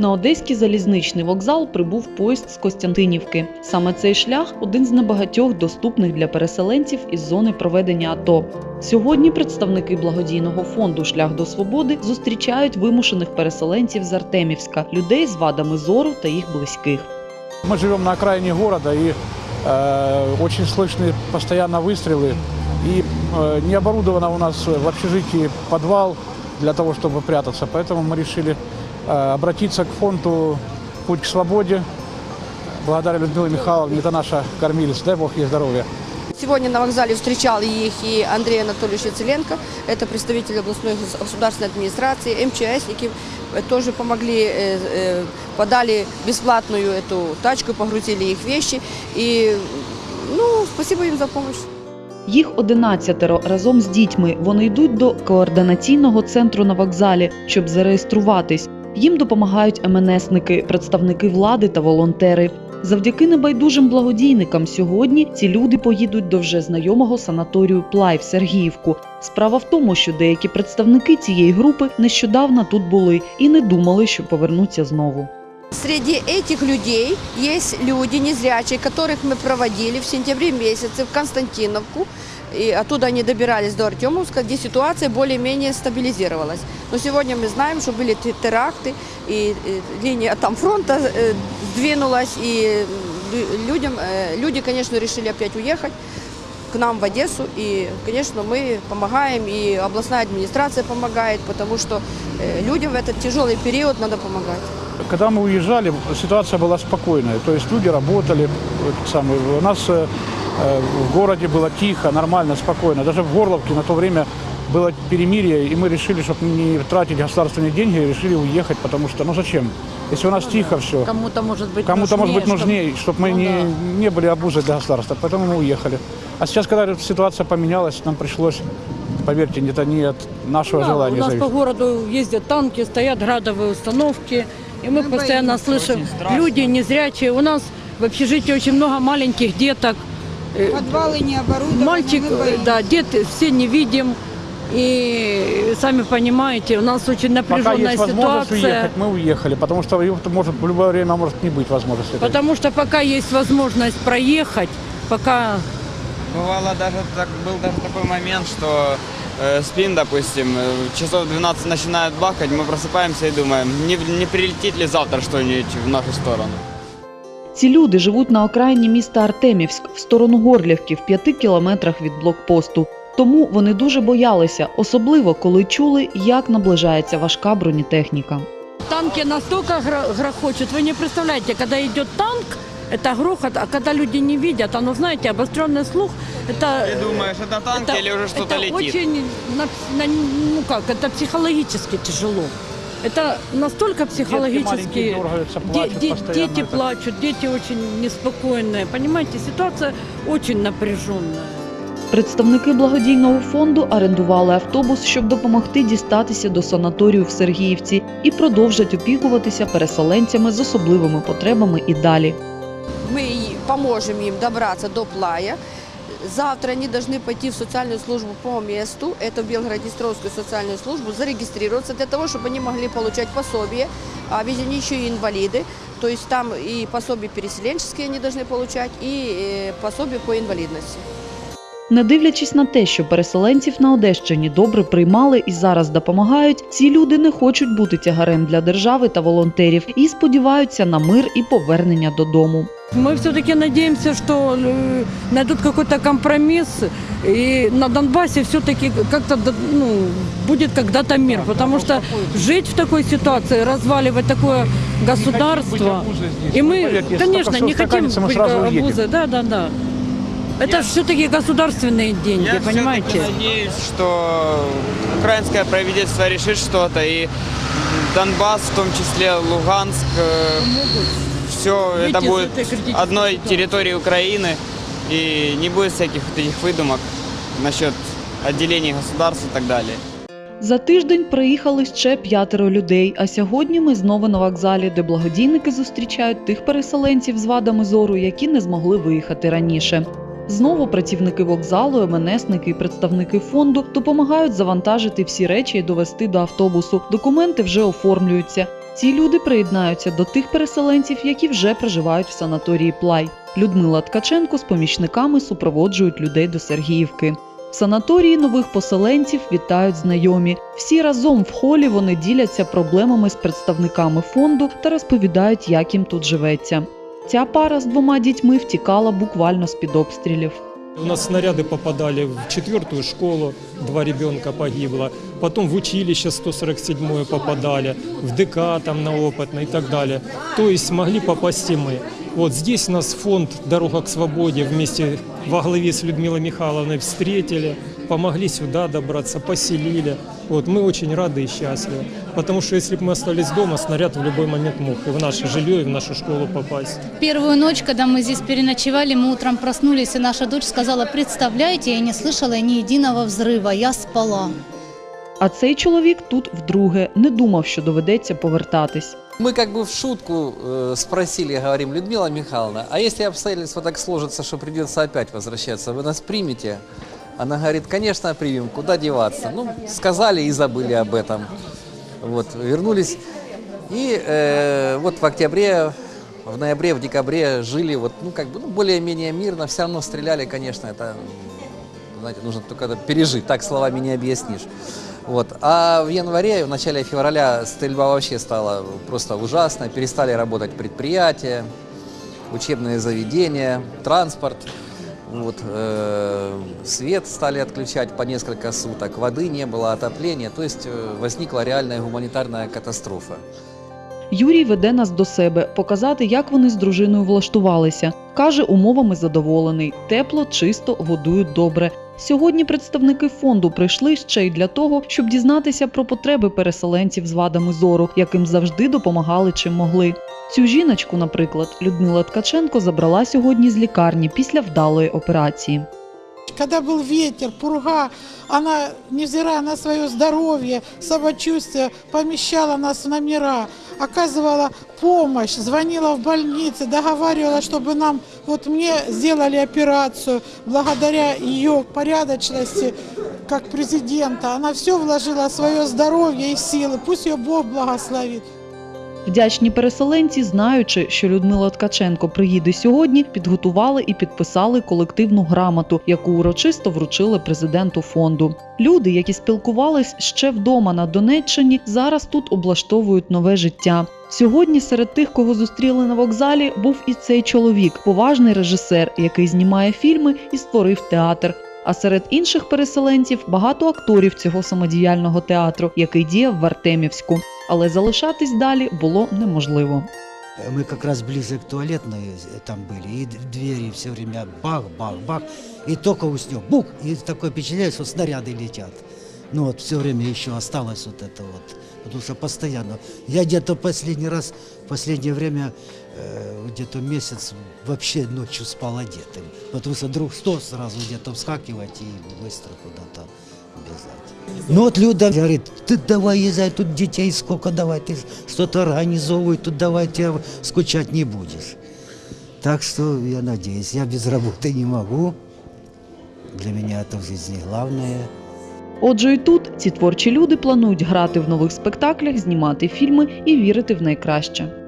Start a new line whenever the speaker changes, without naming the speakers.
На одеський залізничний вокзал прибув поїзд з Костянтинівки. Саме цей шлях один з небагатьох доступних для переселенців із зони проведення АТО. Сьогодні представники благодійного фонду Шлях до свободи зустрічають вимушених переселенців з Артемівська, людей з вадами зору та їх близьких.
Мы живем на окраине города и э, очень слышны постоянно выстрелы. И э, не оборудовано у нас в общежитии подвал для того, чтобы прятаться. Поэтому мы решили э, обратиться к фонду «Путь к свободе». Благодаря Людмиле Михайловне, это наша кормилец, дай Бог ей здоровья.
Сегодня на вокзале встречал их и Андрей Анатольевич Яцеленко, это представитель областной гос- государственной администрации, МЧСники э, тоже помогли, э, э, подали бесплатную эту тачку, погрузили их вещи. И ну, спасибо им за помощь.
Їх одинадцятеро разом з дітьми. Вони йдуть до координаційного центру на вокзалі, щоб зареєструватись. Їм допомагають МНСники, представники влади та волонтери. Завдяки небайдужим благодійникам сьогодні ці люди поїдуть до вже знайомого санаторію Плай в Сергіївку. Справа в тому, що деякі представники цієї групи нещодавно тут були і не думали, що повернуться знову.
Среди этих людей есть люди незрячие, которых мы проводили в сентябре месяце в Константиновку. И оттуда они добирались до Артемовска, где ситуация более-менее стабилизировалась. Но сегодня мы знаем, что были те- теракты, и линия там фронта э, сдвинулась, и лю- людям, э, люди, конечно, решили опять уехать к нам в Одессу. И, конечно, мы помогаем, и областная администрация помогает, потому что э, людям в этот тяжелый период надо помогать.
Когда мы уезжали, ситуация была спокойная. То есть люди работали. самое, У нас в городе было тихо, нормально, спокойно. Даже в Горловке на то время было перемирие, и мы решили, чтобы не тратить государственные деньги, решили уехать, потому что, ну зачем? Если у нас тихо все,
Кому-то может быть
кому-то может быть
чтоб-
нужнее, чтобы мы
Ну
не,
да.
не были обузой для государства, поэтому мы уехали. А сейчас, когда ситуация поменялась, нам пришлось, поверьте, это не от нашего
Да,
желания
у нас
зависит.
по городу ездят танки, стоят градовые установки, и мы постоянно слышим, люди незрячие. У нас в общежитии очень много маленьких деток. Э,
Подвалы не оборудованы.
Мальчик, да, дети все не видим. И сами понимаете, у нас очень
Пока
напряженная
есть возможность
ситуация.
уехать, мы уехали, потому что может в любое время может не быть возможности.
Потому что пока есть возможность проехать, пока
Бывало даже так, был даже такой момент, что э, спим, допустим, э, часов 12 начинает бахать, мы просыпаемся и думаем, не, не прилетит ли завтра что-нибудь в нашу сторону.
Ці люди живуть на окраїні міста Артемівськ в сторону Горлівки в п'яти кілометрах від блокпосту. Тому вони дуже боялися, особливо коли чули, як наближається важка бронетехніка.
Танки настолько гро- грохочут, вы не представляете, когда идет танк, это грохот, а когда люди не видят, оно, знаете, обостренный слух, это...
Ты думаешь, это танк
это-
или уже что-то
это
летит?
очень, на- на- ну как, это психологически тяжело. Это настолько психологически...
маленькие дергаются,
Де-
плачут
де-
постоянно.
дети
Это-
плачут, дети очень неспокойные. Понимаете, ситуация очень напряженная.
Представники благодійного фонду орендували автобус, щоб допомогти дістатися до санаторію в Сергіївці і продовжать опікуватися переселенцями з особливими потребами і далі.
Мы и поможем им добраться до плая. Завтра они должны пойти в социальную службу по месту, это в Белгород-Днестровскую социальную службу, зарегистрироваться для того, чтобы они могли получать пособие, а ведь они еще и инвалиды, то есть там и пособие переселенческие они должны получать, и э, пособие по инвалидности.
Не дивлячись на те, що переселенців на Одещині добре приймали і зараз допомагають, ці люди не хочуть бути тягарем для держави та волонтерів і сподіваються на мир і повернення додому.
Мы все-таки надеемся, что э, найдут какой-то компромисс, и на Донбассе все-таки как-то да, ну, будет когда-то мир, потому что жить в такой ситуации, разваливать такое государство, и мы, конечно, не хотим быть
мы сразу уедем.
обузой, да, да, да. Это все-таки государственные деньги,
Я
понимаете?
все-таки надеюсь, что украинское правительство решит что-то, и Донбасс, в том числе Луганск, все
Выйти
это
из
будет
этой критической
одной
ситуации.
территорией Украины, и не будет всяких вот этих выдумок насчет отделений государств и так далее.
За тиждень приїхали ще п'ятеро людей. А сьогодні ми знову на вокзалі, де благодійники зустрічають тих переселенців з вадами зору, які не змогли виїхати раніше. Знову працівники вокзалу, МНСники і представники фонду допомагають завантажити всі речі і довести до автобусу. Документи вже оформлюються. Ці люди приєднаються до тих переселенців, які вже проживають в санаторії Плай. Людмила Ткаченко з помічниками супроводжують людей до Сергіївки. В санаторії нових поселенців вітають знайомі. Всі разом в холі вони діляться проблемами з представниками фонду та розповідають, як їм тут живеться. Ця пара з двома дітьми втікала буквально з під обстрілів.
У нас снаряды попадали в четвертую школу, два ребенка погибло. Потом в училище 147 попадали, в ДК там на опытный и так далее. То есть могли попасть и мы. Вот здесь нас фонд «Дорога к свободе» вместе во главе с Людмилой Михайловной встретили, помогли сюда добраться, поселили. Вот мы очень рады и счастливы. Потому что если бы мы остались дома, снаряд в любой момент мог и в наше жилье, и в нашу школу попасть.
Первую ночь, когда мы здесь переночевали, мы утром проснулись, и наша дочь сказала, представляете, я не слышала ни единого взрыва, я спала.
А цей чоловік тут вдруге не думав, що доведеться повертатись.
Мы как бы в шутку э, спросили, говорим, Людмила Михайловна, а если обстоятельства так сложатся, что придется опять возвращаться, вы нас примете? Она говорит, конечно, примем, куда деваться. Ну, сказали и забыли об этом. Вот, вернулись. И э, вот в октябре, в ноябре, в декабре жили вот, ну, как бы, ну, более-менее мирно. Все равно стреляли, конечно, это, знаете, нужно только это пережить, так словами не объяснишь. Вот. А в январе, в начале февраля стрельба вообще стала просто ужасной. Перестали работать предприятия, учебные заведения, транспорт. Вот, э, свет стали отключать по несколько суток, воды не было, отопления. То есть э, возникла реальная гуманитарная катастрофа.
Юрій веде нас до себе показати, як вони з дружиною влаштувалися. Каже, умовами задоволений. Тепло, чисто, годують добре. Сьогодні представники фонду прийшли ще й для того, щоб дізнатися про потреби переселенців з вадами зору, яким завжди допомагали чим могли. Цю жіночку, наприклад, Людмила Ткаченко забрала сьогодні з лікарні після вдалої операції.
Когда был ветер, пурга, она, невзирая на свое здоровье, самочувствие, помещала нас в номера, оказывала помощь, звонила в больницы, договаривала, чтобы нам, вот мне сделали операцию, благодаря ее порядочности, как президента, она все вложила свое здоровье и силы, пусть ее Бог благословит.
Вдячні переселенці, знаючи, що Людмила Ткаченко приїде сьогодні, підготували і підписали колективну грамоту, яку урочисто вручили президенту фонду. Люди, які спілкувались ще вдома на Донеччині, зараз тут облаштовують нове життя. Сьогодні серед тих, кого зустріли на вокзалі, був і цей чоловік, поважний режисер, який знімає фільми і створив театр. А серед інших переселенців багато акторів цього самодіяльного театру, який діяв в Артемівську Але залишатись далі було неможливо.
Мы как раз ближе к туалетной э, там были, и д- двери все время бах, бах, бах, и только уснем, бух, и такое впечатление, что снаряды летят. Ну вот все время еще осталось вот это вот, потому что постоянно. Я где-то последний раз, в последнее время, э, где-то месяц вообще ночью спал одетым, потому что вдруг сто сразу где-то вскакивать и быстро куда-то бежать. Ну вот Люда говорит, ты давай езжай, тут детей сколько, давай, ты что-то организовывай, тут давай, тебя скучать не будешь. Так что я надеюсь, я без работы не могу. Для меня это в жизни главное.
Отже, і тут ці творчі люди планують грати в нових спектаклях, знімати фільми і вірити в найкраще.